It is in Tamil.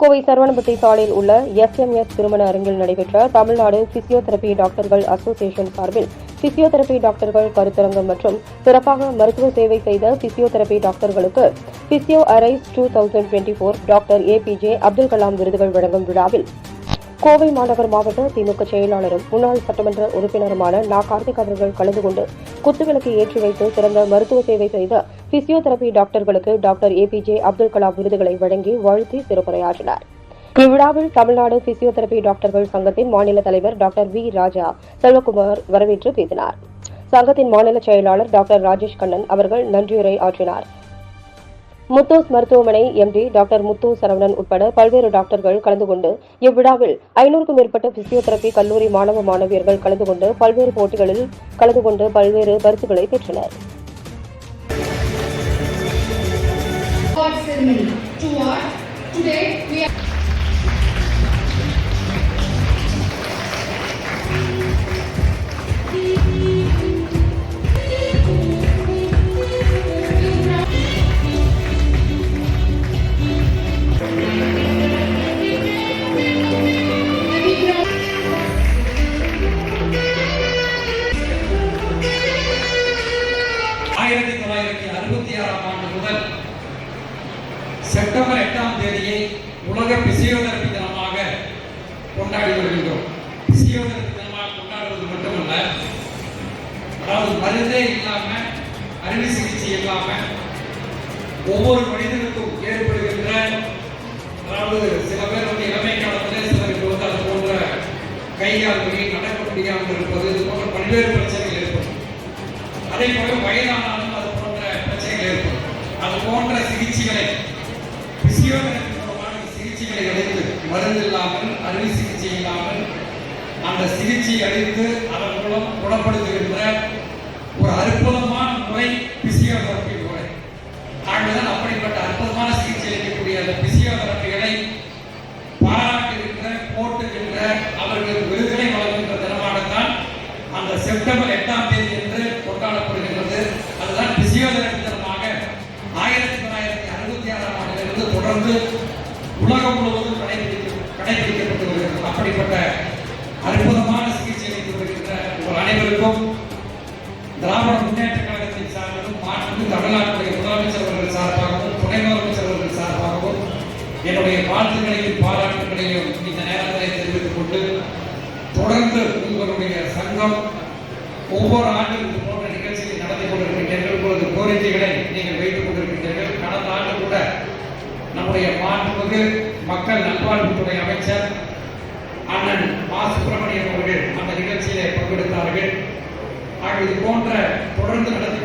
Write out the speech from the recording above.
கோவை சரவணபட்டி சாலையில் உள்ள எஸ்எம்எஸ் திருமண அரங்கில் நடைபெற்ற தமிழ்நாடு பிசியோதெரபி டாக்டர்கள் அசோசியேஷன் சார்பில் பிசியோதெரபி டாக்டர்கள் கருத்தரங்கம் மற்றும் சிறப்பாக மருத்துவ சேவை செய்த physiotherapy டாக்டர்களுக்கு physio arise two thousand twenty four doctor APJ Abdul Kalam விருதுகள் வழங்கும் விழாவில் கோவை மாநகர் மாவட்ட திமுக செயலாளரும் முன்னாள் சட்டமன்ற உறுப்பினருமான நா. கார்த்திக் அவர்கள் கலந்து கொண்டு குத்துவிளக்கு ஏற்றி வைத்து சிறந்த மருத்துவ சேவை செய்த பிசியோதெரபி டாக்டர்களுக்கு டாக்டர் ஏபிஜே அப்துல் கலாம் விருதுகளை வழங்கி வாழ்த்தி சிறப்புரையாற்றினார். இவ்விழாவில் தமிழ்நாடு பிசியோதெரபி டாக்டர்கள் சங்கத்தின் மாநில தலைவர் டாக்டர் வி ராஜா செல்வகுமார் வரவேற்று பேசினார். சங்கத்தின் மாநில செயலாளர் டாக்டர் ராஜேஷ் கண்ணன் அவர்கள் நன்றியுரை ஆற்றினார். முத்தோஸ் மருத்துவமனை எம்டி டாக்டர் முத்து சரவணன் உட்பட பல்வேறு டாக்டர்கள் கலந்து கொண்டு இவ்விழாவில் ஐநூறுக்கும் மேற்பட்ட பிசியோதெரபி கல்லூரி மாணவ மாணவியர்கள் கலந்து கொண்டு பல்வேறு போட்டிகளில் கலந்து கொண்டு பல்வேறு பரிசுகளை பெற்றனர். award ceremony. To what? Today we are. ஆயிரத்தி தொள்ளாயிரத்தி அறுபத்தி ஆறாம் ஆண்டு முதல் September எட்டாம் தேதியை உலக பிசியோதெரபி தினமாக கொண்டாடி வருகின்றோம். பிசியோதெரபி தினமாக கொண்டாடுவது மட்டுமல்ல அதாவது மருந்தே இல்லாம அறுவை சிகிச்சை இல்லாம ஒவ்வொரு மனிதனுக்கும் ஏற்படுகின்ற அதாவது சில பேர் வந்து இளமை காலத்தில் சிலருக்கு வந்து அது போன்ற கையால் நடக்க முடியாமல் இருப்பது இது போன்ற பல்வேறு பிரச்சனைகள் ஏற்படும். அதே போல வயதானாலும் அது போன்ற பிரச்சனைகள் ஏற்படும். அது போன்ற சிகிச்சைகளை சிகிச்சைகளை அளித்து மருந்து இல்லாமல் அறுவை சிகிச்சை இல்லாமல் அந்த சிகிச்சை அளித்து அதன் மூலம் குணப்படுத்துகின்ற ஒரு அற்புதமான முறை பிசியோதெரப்பி முறை. ஆகவேதான் அப்படிப்பட்ட அற்புதமான சிகிச்சை அளிக்கக்கூடிய அந்த பிசியோதெரப்பிகளை பாராட்டுகின்ற போட்டுகின்ற அவர்களுக்கு விருதுகளை வழங்குகின்ற தினமாகத்தான் அந்த செப்டம்பர் எட்டாம் ஆறாம் தொடர்ந்து உலகம் முழுவதும் கடைபிடிக்க கடைபிடிக்கப்பட்டு வருகிறது அப்படிப்பட்ட அற்புதமான சிகிச்சை அளித்து வருகின்ற உங்கள் அனைவருக்கும் திராவிட முன்னேற்ற கழகத்தின் சார்பிலும் மாண்பு தமிழ்நாட்டுடைய முதலமைச்சர் அவர்கள் சார்பாகவும் துணை முதலமைச்சர் அவர்கள் சார்பாகவும் என்னுடைய வாழ்த்துக்களையும் பாராட்டுகளையும் இந்த நேரத்தில் தெரிவித்துக் கொண்டு தொடர்ந்து உங்களுடைய சங்கம் ஒவ்வொரு ஆண்டும் இது போன்ற நிகழ்ச்சியை நடத்தி கொண்டிருக்கின்ற கோரிக்கைகளை நம்முடைய மாண்புமிகு மக்கள் நல்வாழ்வுத்துறை அமைச்சர் அண்ணன் மா சுப்பிரமணியன் அவர்கள் அந்த நிகழ்ச்சியிலே பங்கெடுத்தார்கள். ஆக இது போன்ற தொடர்ந்து நடத்தி